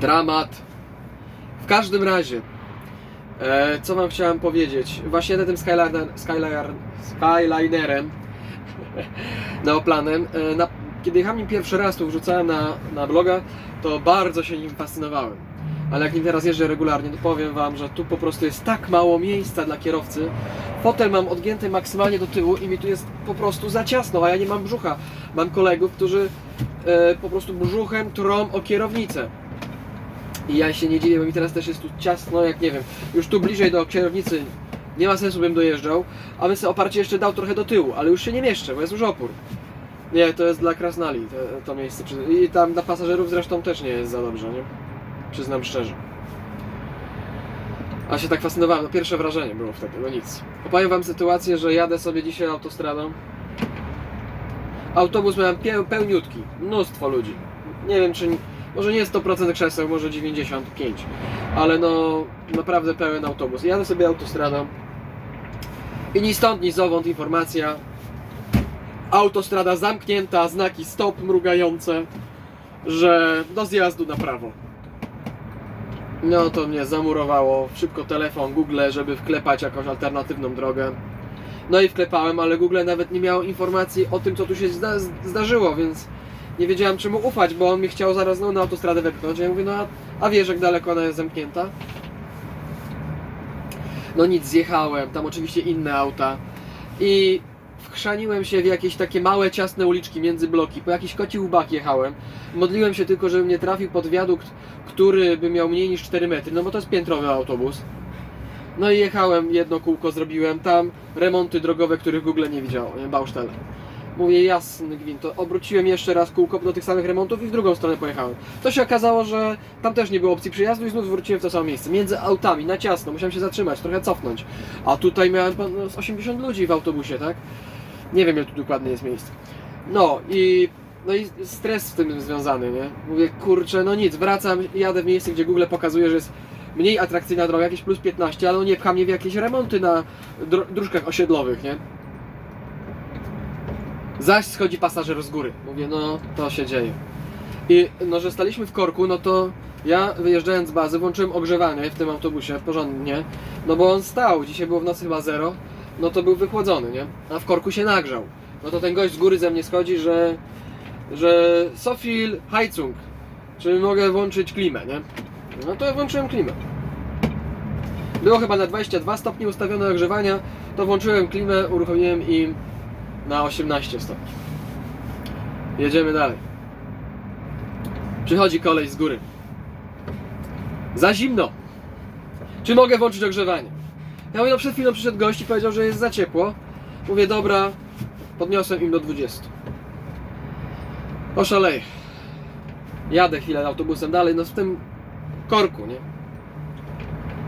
Dramat. W każdym razie, e, co wam chciałem powiedzieć? Właśnie jadę tym Skyliner, Skyliner, Skylinerem Neoplanem. E, na, kiedy jechałem nim pierwszy raz, tu wrzucałem na, na bloga, to bardzo się nim fascynowałem. Ale jak nim teraz jeżdżę regularnie, to powiem wam, że tu po prostu jest tak mało miejsca dla kierowcy. Fotel mam odgięty maksymalnie do tyłu i mi tu jest po prostu za ciasno, a ja nie mam brzucha. Mam kolegów, którzy e, po prostu brzuchem trą o kierownicę. I ja się nie dziwię, bo mi teraz też jest tu ciasno, jak nie wiem, już tu bliżej do kierownicy nie ma sensu bym dojeżdżał, a bym sobie oparcie jeszcze dał trochę do tyłu, ale już się nie mieszczę, bo jest już opór. Nie, to jest dla krasnali, to, to miejsce. I tam dla pasażerów zresztą też nie jest za dobrze, nie? Przyznam szczerze. A się tak fascynowałem, no pierwsze wrażenie było wtedy, no nic. Opowiem wam sytuację, że jadę sobie dzisiaj autostradą. Autobus miałem pełniutki, mnóstwo ludzi. Nie wiem czy, może nie 100% krzeseł, może 95%, ale no naprawdę pełen autobus. Jadę sobie autostradą i ni stąd, ni zowąd informacja. Autostrada zamknięta, znaki stop mrugające, że do zjazdu na prawo. No to mnie zamurowało. Szybko telefon, Google, żeby wklepać jakąś alternatywną drogę. No i wklepałem, ale Google nawet nie miało informacji o tym, co tu się zda zdarzyło, więc nie wiedziałem czemu ufać, bo on mi chciał zaraz no, na autostradę wepchnąć. Ja mówię, no a, a wiesz, jak daleko ona jest zamknięta? No nic, zjechałem, tam oczywiście inne auta i wchrzaniłem się w jakieś takie małe, ciasne uliczki między bloki. Po jakiś koci łbach jechałem. Modliłem się tylko, żeby nie trafił pod wiadukt, który by miał mniej niż 4 metry, no bo to jest piętrowy autobus. No i jechałem, jedno kółko zrobiłem, tam remonty drogowe, których Google nie widziało, nie? Mówię, jasny gwint, to obróciłem jeszcze raz kółko do tych samych remontów i w drugą stronę pojechałem. To się okazało, że tam też nie było opcji przyjazdu i znów wróciłem w to samo miejsce. Między autami, na ciasno, musiałem się zatrzymać, trochę cofnąć. A tutaj miałem no, z 80 ludzi w autobusie, tak? Nie wiem, ile tu dokładnie jest miejsc. No i, no i stres z tym związany, nie? Mówię, kurczę, no nic, wracam, jadę w miejsce, gdzie Google pokazuje, że jest mniej atrakcyjna droga, jakieś plus 15, ale on nie pcha mnie w jakieś remonty na dróżkach osiedlowych, nie? Zaś schodzi pasażer z góry. Mówię, no to się dzieje. I no, że staliśmy w korku, no to ja wyjeżdżając z bazy włączyłem ogrzewanie w tym autobusie porządnie, no bo on stał, dzisiaj było w nocy chyba zero, no to był wychłodzony, nie? A w korku się nagrzał. No to ten gość z góry ze mnie schodzi, że że Sofil Heizung, czy mogę włączyć klimę, nie? No to ja włączyłem klimę. Było chyba na 22 stopni ustawione ogrzewania, to włączyłem klimę, uruchomiłem i na 18 stopni. Jedziemy dalej. Przychodzi kolej z góry. Za zimno. Czy mogę włączyć ogrzewanie? Ja mówię, no przed chwilą przyszedł gość i powiedział, że jest za ciepło. Mówię, dobra, podniosłem im do 20. Oszaleję. Jadę chwilę autobusem dalej, no w tym korku, nie?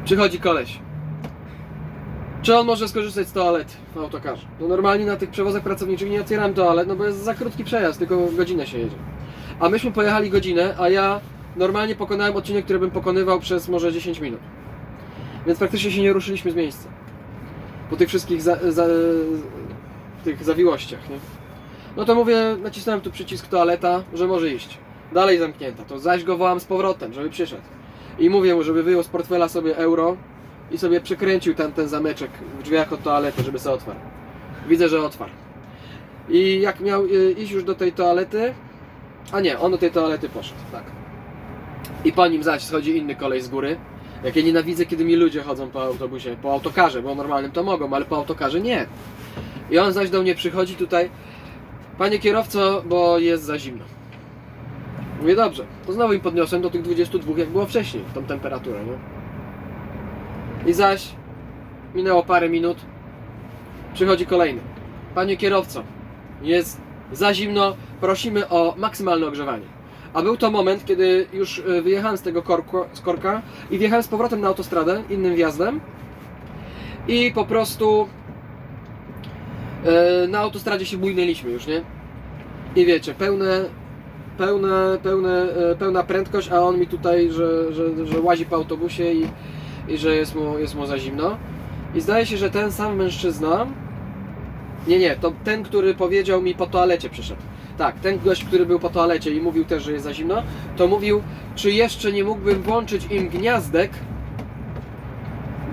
Przychodzi koleś. Czy on może skorzystać z toalety w autokarze? No normalnie na tych przewozach pracowniczych nie otwieram toalet, no bo jest za krótki przejazd, tylko godzinę się jedzie. A myśmy pojechali godzinę, a ja normalnie pokonałem odcinek, który bym pokonywał przez może 10 minut. Więc praktycznie się nie ruszyliśmy z miejsca. Po tych wszystkich za, za, tych zawiłościach, nie? No to mówię, nacisnąłem tu przycisk toaleta, że może iść. Dalej zamknięta, to zaś go wołam z powrotem, żeby przyszedł. I mówię mu, żeby wyjął z portfela sobie euro i sobie przekręcił ten, ten zameczek w drzwiach od toalety, żeby sobie otwarł. Widzę, że otwarł. I jak miał y, iść już do tej toalety, a nie, on do tej toalety poszedł, tak. I po nim zaś schodzi inny kolej z góry. Jak ja nienawidzę, kiedy mi ludzie chodzą po autobusie, po autokarze, bo normalnym to mogą, ale po autokarze nie. I on zaś do mnie przychodzi tutaj, panie kierowco, bo jest za zimno. Mówię, dobrze, to znowu im podniosłem do tych 22, jak było wcześniej, tą temperaturę, nie? I zaś minęło parę minut, przychodzi kolejny. Panie kierowco, jest za zimno, prosimy o maksymalne ogrzewanie. A był to moment, kiedy już e, wyjechałem z tego korku, z korka i wjechałem z powrotem na autostradę, innym wjazdem. I po prostu e, na autostradzie się bujnęliśmy już, nie? I wiecie, pełne, pełne, pełne, e, pełna prędkość, a on mi tutaj, że, że, że łazi po autobusie i, i że jest mu, jest mu za zimno. I zdaje się, że ten sam mężczyzna, nie, nie, to ten, który powiedział mi po toalecie przyszedł. Tak, ten gość, który był po toalecie i mówił też, że jest za zimno, to mówił, czy jeszcze nie mógłbym włączyć im gniazdek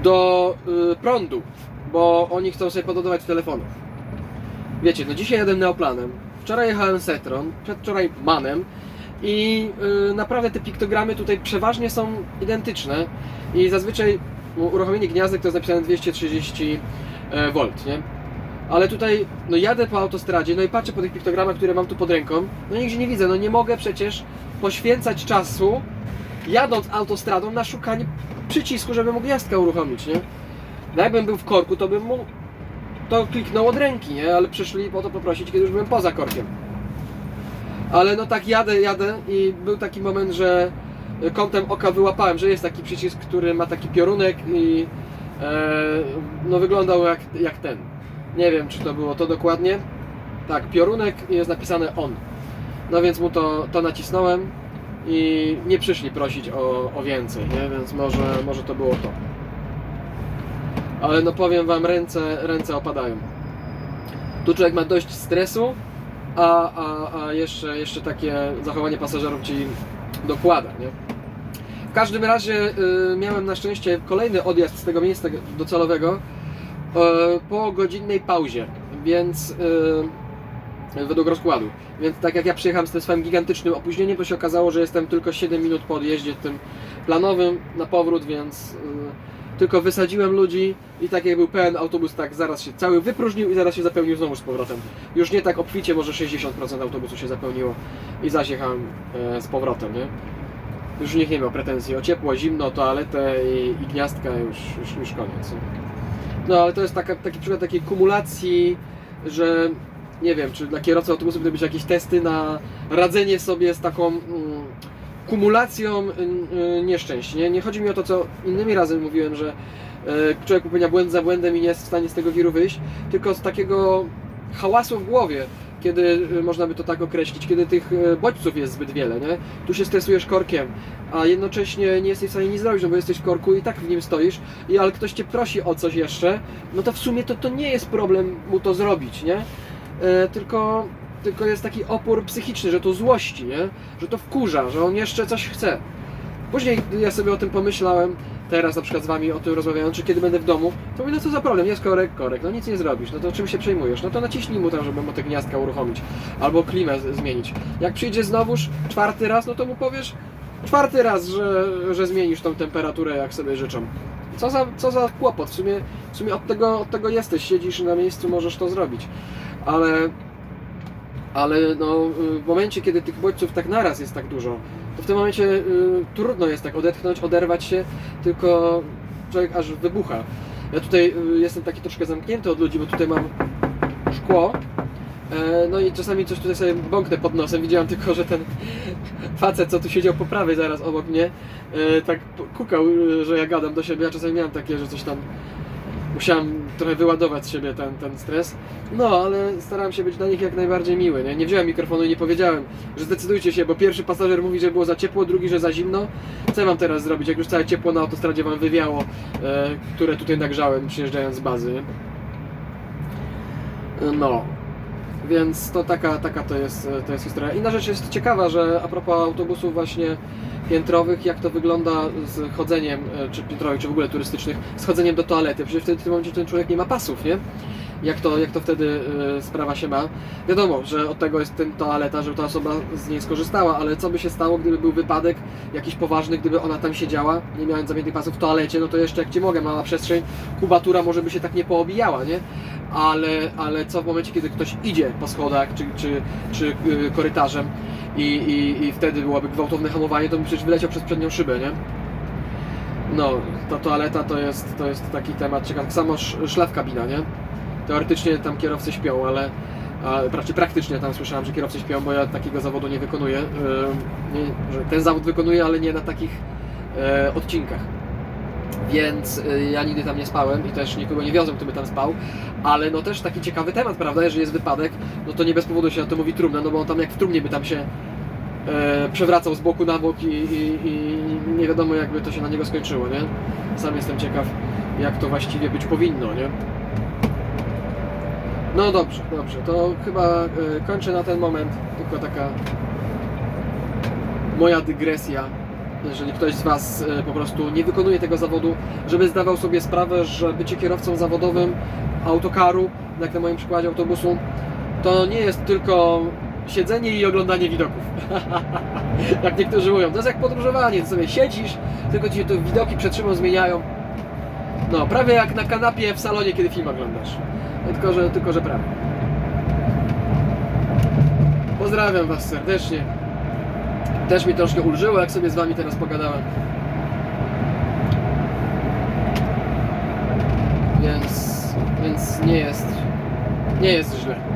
do y, prądu, bo oni chcą sobie pododawać telefonów. Wiecie, no dzisiaj jadę Neoplanem, wczoraj jechałem Setron, przedwczoraj Manem i y, naprawdę te piktogramy tutaj przeważnie są identyczne i zazwyczaj uruchomienie gniazdek to jest napisane 230 e, V, nie? Ale tutaj, no jadę po autostradzie, no i patrzę po tych piktogramach, które mam tu pod ręką, no nigdzie nie widzę, no nie mogę przecież poświęcać czasu jadąc autostradą na szukanie przycisku, żeby mu gniazdka uruchomić, nie? No jakbym był w korku, to bym mu to kliknął od ręki, nie? Ale przyszli po to poprosić, kiedy już byłem poza korkiem. Ale no tak jadę, jadę i był taki moment, że kątem oka wyłapałem, że jest taki przycisk, który ma taki piorunek i e, no wyglądał jak, jak ten. Nie wiem, czy to było to dokładnie. Tak, piorunek i jest napisane on. No więc mu to, to nacisnąłem i nie przyszli prosić o, o więcej, nie? Więc może, może to było to. Ale no powiem wam, ręce, ręce opadają. Tu człowiek ma dość stresu, a, a, a jeszcze, jeszcze takie zachowanie pasażerów ci dokłada, nie? W każdym razie y, miałem na szczęście kolejny odjazd z tego miejsca docelowego y, po godzinnej pauzie, więc y, według rozkładu. Więc tak jak ja przyjechałem z tym swoim gigantycznym opóźnieniem, to się okazało, że jestem tylko 7 minut po odjeździe tym planowym na powrót, więc y, tylko wysadziłem ludzi i tak jak był pełen autobus, tak zaraz się cały wypróżnił i zaraz się zapełnił znowu z powrotem. Już nie tak obficie, może 60% autobusu się zapełniło i zaś jechałem e, z powrotem, nie? Już nikt nie miał pretensji o ciepło, zimno, toaletę i, i gniazdka, już, już, już koniec. nie? No ale to jest taka, taki przykład takiej kumulacji, że nie wiem, czy dla kierowcy autobusu powinny być jakieś testy na radzenie sobie z taką mm, kumulacją y, y, nieszczęść. Nie? nie chodzi mi o to, co innymi razy mówiłem, że y, człowiek popełnia błęd za błędem i nie jest w stanie z tego wiru wyjść, tylko z takiego hałasu w głowie, kiedy y, można by to tak określić, kiedy tych y, bodźców jest zbyt wiele, nie? Tu się stresujesz korkiem, a jednocześnie nie jesteś w stanie nic zrobić, no bo jesteś w korku i tak w nim stoisz, i ale ktoś cię prosi o coś jeszcze, no to w sumie to, to nie jest problem mu to zrobić, nie? E, tylko, tylko jest taki opór psychiczny, że to złości, nie? Że to wkurza, że on jeszcze coś chce. Później ja sobie o tym pomyślałem, teraz na przykład z Wami o tym rozmawiając, czy kiedy będę w domu, to mówię, no co za problem, jest korek, korek, no nic nie zrobisz, no to czym się przejmujesz? No to naciśnij mu tam, żeby mu te gniazdka uruchomić, albo klimę zmienić. Jak przyjdzie znowuż czwarty raz, no to mu powiesz czwarty raz, że, że zmienisz tą temperaturę, jak sobie życzą. Co za, co za kłopot, w sumie, w sumie od, tego, od tego jesteś, siedzisz na miejscu, możesz to zrobić. Ale, ale no, y, w momencie, kiedy tych bodźców tak naraz jest tak dużo, to w tym momencie y, trudno jest tak odetchnąć, oderwać się, tylko człowiek aż wybucha. Ja tutaj y, jestem taki troszkę zamknięty od ludzi, bo tutaj mam szkło. E, No i czasami coś tutaj sobie bąknę pod nosem. Widziałem tylko, że ten facet, co tu siedział po prawej zaraz obok mnie, e, tak kukał, że ja gadam do siebie. Ja czasami miałem takie, że coś tam musiałem trochę wyładować z siebie ten, ten stres. No, ale starałem się być dla nich jak najbardziej miły. Nie, nie wziąłem mikrofonu i nie powiedziałem, że zdecydujcie się, bo pierwszy pasażer mówi, że było za ciepło, drugi, że za zimno. Co mam teraz zrobić, jak już całe ciepło na autostradzie wam wywiało, e, które tutaj nagrzałem przyjeżdżając z bazy. No. Więc to taka, taka to, jest, to jest historia. Inna rzecz jest ciekawa, że a propos autobusów właśnie piętrowych, jak to wygląda z chodzeniem, e, czy piętrowych, czy w ogóle turystycznych, z chodzeniem do toalety. Przecież wtedy w tym momencie ten człowiek nie ma pasów, nie? Jak to, jak to wtedy e, sprawa się ma? Wiadomo, że od tego jest ten toaleta, żeby ta osoba z niej skorzystała, ale co by się stało, gdyby był wypadek jakiś poważny, gdyby ona tam siedziała, nie mając zamiennych pasów w toalecie, no to jeszcze jak Ci mogę, mała przestrzeń, kubatura może by się tak nie poobijała, nie? ale, ale co w momencie, kiedy ktoś idzie po schodach czy, czy, czy yy, korytarzem i, i, i wtedy byłoby gwałtowne hamowanie, to bym przecież wyleciał przez przednią szybę, nie? No, ta toaleta to jest, to jest taki temat ciekawy. Samo sz- szlaf kabina, nie? Teoretycznie tam kierowcy śpią, ale a, raczej praktycznie tam słyszałem, że kierowcy śpią, bo ja takiego zawodu nie wykonuję. Yy, nie, ten zawód wykonuję, ale nie na takich e, odcinkach. Więc y, ja nigdy tam nie spałem i też nikogo nie wiozłem, kto by tam spał, ale no też taki ciekawy temat, prawda, jeżeli jest wypadek, no to nie bez powodu się na to mówi trumna, no bo on tam jak w trumnie by tam się e, przewracał z boku na bok i, i, i nie wiadomo jakby to się na niego skończyło, nie? Sam jestem ciekaw, jak to właściwie być powinno, nie? No dobrze, dobrze. To chyba e, kończę na ten moment. Tylko taka moja dygresja. Jeżeli ktoś z Was e, po prostu nie wykonuje tego zawodu, żeby zdawał sobie sprawę, że bycie kierowcą zawodowym autokaru, jak na moim przykładzie autobusu, to nie jest tylko siedzenie i oglądanie widoków. jak niektórzy mówią, to jest jak podróżowanie, to sobie siedzisz, tylko ci te widoki przed szybą zmieniają. No, prawie jak na kanapie w salonie, kiedy film oglądasz. Tylko, że, tylko, że prawie. Pozdrawiam Was serdecznie. Też mi troszkę ulżyło, jak sobie z Wami teraz pogadałem. Więc, więc nie jest, nie jest źle.